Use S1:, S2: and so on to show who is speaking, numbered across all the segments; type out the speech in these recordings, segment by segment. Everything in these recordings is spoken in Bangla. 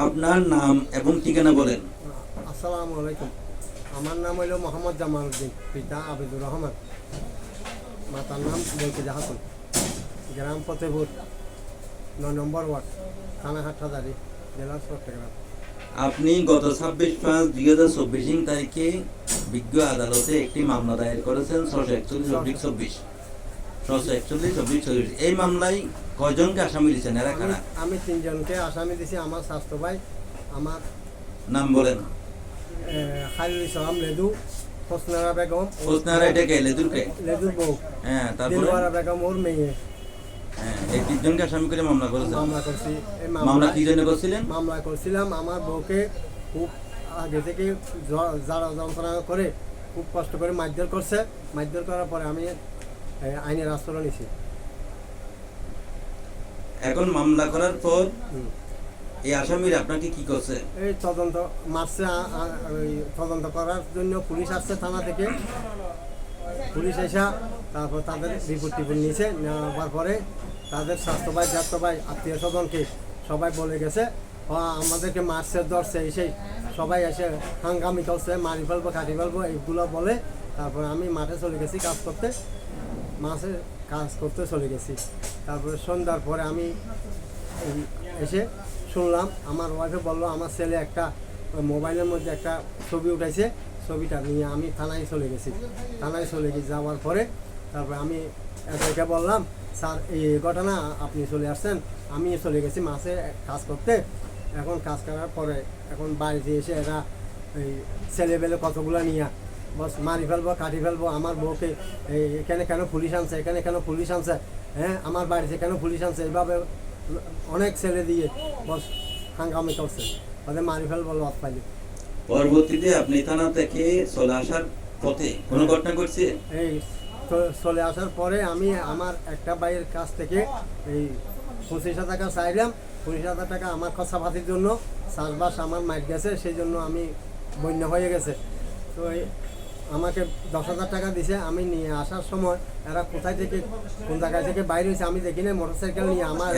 S1: আপনার নাম এবং ঠিকানা বলেন।
S2: আসসালামু আলাইকুম। আমার নাম হইল মোহাম্মদ জামাল উদ্দিন পিতা আবিদুর রহমান। মাতার নাম বৈকি হাসান গ্রাম ফতেপুর নয় নম্বর ওয়ার্ড থানা হাটহাজারি জেলা চট্টগ্রাম।
S1: আপনি গত ছাব্বিশ পাঁচ দুই হাজার চব্বিশ তারিখে বিজ্ঞ আদালতে একটি মামলা দায়ের করেছেন ছশো একচল্লিশ চব্বিশ। একচল্লিশ চব্বিশ এই মামলায় কয়জনকে আসামি দিয়েছেন এরা কারা?
S2: আমি- তিনজনকে আসামি দিছি আমার স্বাস্থ্য ভাই আমার
S1: নাম বলেন।
S2: খালিল ইসলাম লেদু হোসনারা বেগম ও-
S1: হোসনারা এটা কে? লেদুরকে
S2: লেদুর বউ।
S1: হ্যাঁ তারপরে?
S2: দিলওয়ারা বেগম ওর মেয়ে।
S1: হ্যাঁ এই তিনজনকে আসামি করে মামলা করেছেন?
S2: মামলা করছি। এই
S1: মামলা
S2: মামলা
S1: কি জন্য করছিলেন?
S2: মামলা করছিলাম আমার বউকে খুব আগে থেকে যারা যন্ত্রণা করে খুব কষ্ট করে মারধর করছে। মারধর করার পরে আমি আইনের আশ্রয় নিছি
S1: এখন মামলা করার পর এই আসামির আপনাকে কি করছে?
S2: এই তদন্ত মারছে তদন্ত করার জন্য পুলিশ আসছে থানা থেকে। পুলিশ এসা তারপর তাদের রিপোর্ট টিপোর্ট নিয়েছে নেওয়ার পরে তাদের স্বাস্থ্য ভাই স্বাস্থ্য ভাই আত্মীয় স্বজনকে সবাই বলে গেছে "ও, আমাদেরকে মারছে ধরছে সেই। সবাই এসে হাঙ্গামি করছে মারি ফেলব কাটি ফেলব এইগুলো বলে তারপর আমি মাঠে চলে গেছি কাজ করতে। মাঠে কাজ করতে চলে গেছি। তারপরে সন্ধ্যার পরে আমি এসে শুনলাম, আমার ওয়াইফে বলল, আমার ছেলে একটা মোবাইলের মধ্যে একটা ছবি উঠাইছে, ছবিটা নিয়ে আমি থানায় চলে গেছি। থানায় চলে গেছি যাওয়ার পরে তারপরে আমি এদেরকে বললাম, স্যার, এই ঘটনা আপনি চলে আসছেন আমি চলে গেছি মাসে কাজ করতে। এখন কাজ করার পরে এখন বাড়িতে এসে এরা এই ছেলেবেলে কতগুলো নিয়ে বস মারি ফেলব কাটি ফেলব আমার বউকে এই এখানে কেন পুলিশ আনছে এখানে কেন পুলিশ আনছে হ্যাঁ? আমার বাড়িতে কেন পুলিশ আনছে? এইভাবে অনেক ছেলে দিয়ে বস হাঙ্গামি করছে। ওদের মারি ফেলব লস পাইলে।
S1: পরবর্তীতে আপনি থানা থেকে চলে আসার পথে কোনো ঘটনা ঘটছে?
S2: এই চলে আসার পরে আমি আমার একটা ভাইয়ের কাছ থেকে এই পঁচিশ হাজার টাকা চাইলাম। পঁচিশ হাজার টাকা আমার খরচা পাতির জন্য। চাষবাস আমার মাইট গেছে সেই জন্য আমি বন্যা হয়ে গেছে। তো এই আমাকে দশ হাজার টাকা দিছে আমি নিয়ে আসার সময় এরা কোথায় থেকে কোন জায়গায় থেকে বাইরে হয়েছে আমি দেখি না মোটর সাইকেল নিয়ে আমার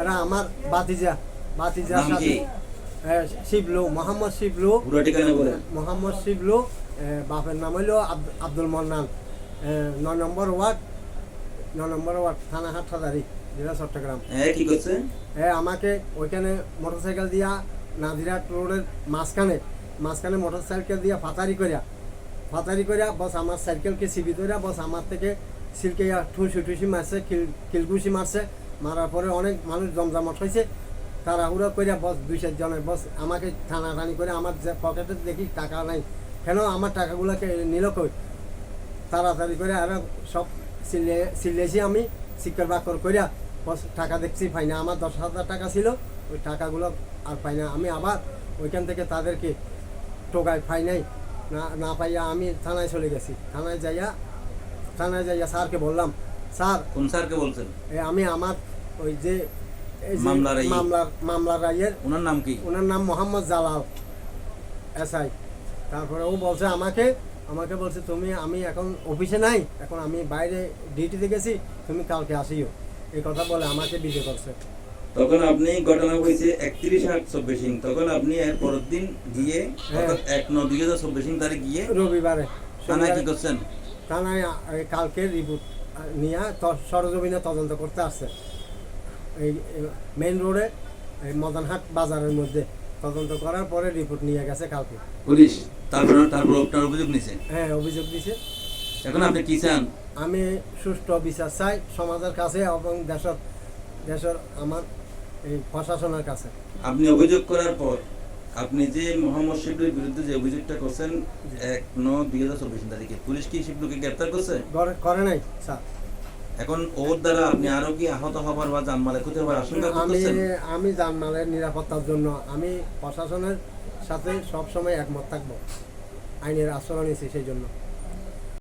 S1: এরা
S2: আমার বাতিজা বাতিজার
S1: নাম
S2: সাথে
S1: কি?
S2: শিবলু মোহাম্মদ শিবলু। মোহাম্মদ শিবলু বাপের নাম হইল আব্দুল মন্নান। নয় নম্বর ওয়ার্ড নয় নম্বর ওয়ার্ড থানা হাটহাজারি জেলা চট্টগ্রাম।
S1: হ্যাঁ
S2: আমাকে ওইখানে মোটরসাইকেল দিয়া নাদিরাট রোডের মাঝখানে মাঝখানে মোটরসাইকেল দিয়া ফাতারি করিয়া ফাতারি করিয়া বস আমার সাইকেলকে সিবি করিয়া বস আমার থেকে সিলকে ঠুসি ঠুসি মারছে কিল কিলঘুসি মারছে। মারার পরে অনেক মানুষ জমজমাট হয়েছে তারা তাড়াহুড়ো করিয়া বস দুই চারজনের বস আমাকে টানাটানি করে আমার যে পকেটে দেখি টাকা নাই। কেন আমার টাকাগুলোকে নিল কই? তাড়াতাড়ি করে আর সব সিলে, সিলেছি আমি, শিক্ষার বাকর করিয়া বস টাকা দেখছি, পাই না। আমার দশ হাজার টাকা ছিল, ওই টাকাগুলো আর পাই না। আমি আবার ওইখান থেকে তাদেরকে টোকায় পাই নাই। না না পাইয়া আমি থানায় চলে গেছি। থানায় যাইয়া থানায় যাইয়া স্যারকে বললাম স্যার
S1: কোন স্যারকে বলছেন?
S2: আমি আমার ওই যে
S1: মামলার
S2: মামলার মামলার রায়ের।
S1: ওনার নাম কি?
S2: ওনার নাম মোহাম্মদ জালাল এসআই। তারপরে ও বলছে আমাকে আমাকে বলছে তুমি আমি এখন অফিসে নাই এখন আমি বাইরে ডিউটিতে গেছি তুমি কালকে আসিও। এই কথা বলে আমাকে বিজয় করছে।
S1: তখন আপনি ঘটনা হয়েছে একত্রিশ আট চব্বিশ তখন আপনি এর পরের দিন গিয়ে
S2: হ্যাঁ।
S1: অর্থাৎ এক ন দুই হাজার চব্বিশ তারিখ গিয়ে
S2: রবিবারে।
S1: থানায় কি করছেন?
S2: থানায় কালকে রিপোর্ট নিয়ে সরজমিনে তদন্ত করতে আসছে। এই মেইন রোডে এই মদনহাট বাজারের মধ্যে তদন্ত করার পরে রিপোর্ট নিয়ে গেছে কালকে।
S1: পুলিশ তারপর তারপর আপনার অভিযোগ নিছে?
S2: হ্যাঁ অভিযোগ দিছে
S1: এখন আপনি কি চান?
S2: আমি সুষ্ঠু বিচার চাই সমাজের কাছে এবং দেশের দেশের আমার এই প্রশাসনের কাছে।
S1: আপনি অভিযোগ করার পর আপনি যে মোহাম্মদ শিবলুর বিরুদ্ধে যে অভিযোগটা করছেন এক ন দুই হাজার চব্বিশ তারিখে। পুলিশ কি শিবলুকে গ্রেপ্তার করছে?
S2: করে নাই স্যার।
S1: এখন ওর দ্বারা আপনি আরও কি আহত হবার বা জানমালে ক্ষতি হবার আশঙ্কা
S2: আমি জানমালের নিরাপত্তার জন্য আমি প্রশাসনের সাথে সবসময় একমত থাকব। আইনের আশ্রয় নিয়েছি সেই জন্য।